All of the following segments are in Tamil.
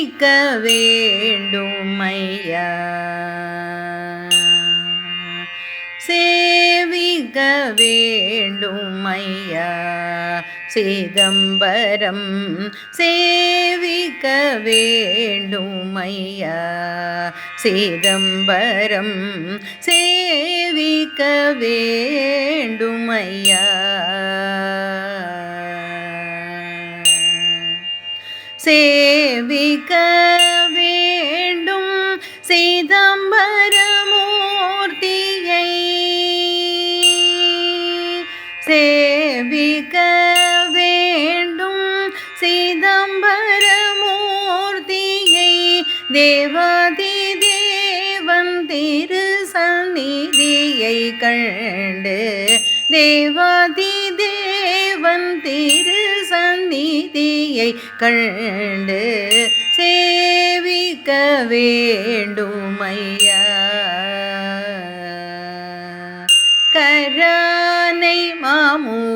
சேவிக்க வேண்டுமையா. சேவிக்க வேண்டுமையா. சிதம்பரம் சேவிக்க வேண்டுமையா. சிதம்பரம் சேவிக்க வேண்டுமையா. சேவிக்க வேண்டும். சிதம்பரமூர்த்தியை சேவிக்க வேண்டும். சிதம்பரமூர்த்தியை தேவாதி தேவன் திரு சந்நிதியை கண்டு தேவாதி தேவன் திரு நீதியை கண்டு சேவிக்க வேண்டுமையா? கரானை மாமுகத்தைந்து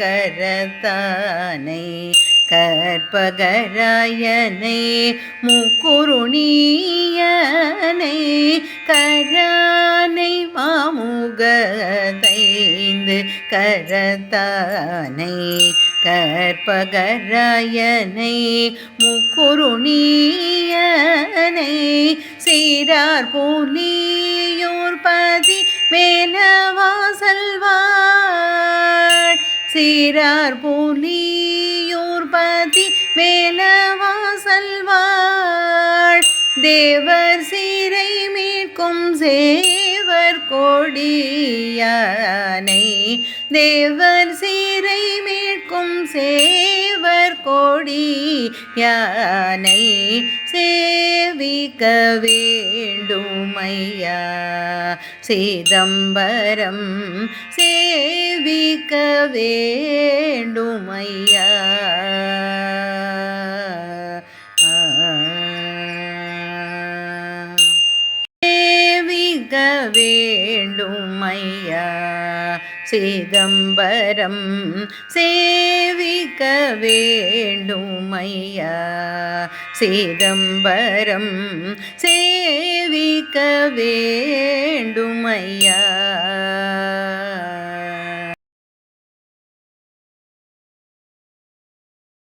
கரத்தானை கற்பகராயனை முக்குருணியனை கரானை மாமுகத்தை கரு கரத்தானை கற்பகராயனை முக்குருணியனை சீரார் போலியோர் பதி மேலவாசல்வாள் சீரார் போலியோர் பதி மேலவாசல்வாள் தேவர் சீரை மீட்கும் சேவர் கொடியானை. தேவர் சீரை மீட்கும் சேவர் கொடி யானை சேவிக்க வேண்டுமையா? சிதம்பரம் சேவிக்க வேண்டுமையா? சிக்க வேண்டும் ஐயா சிதம்பரம் சேவிக்க வேண்டும் ஐயா சிதம்பரம் சேவிக்க வேண்டும் ஐயா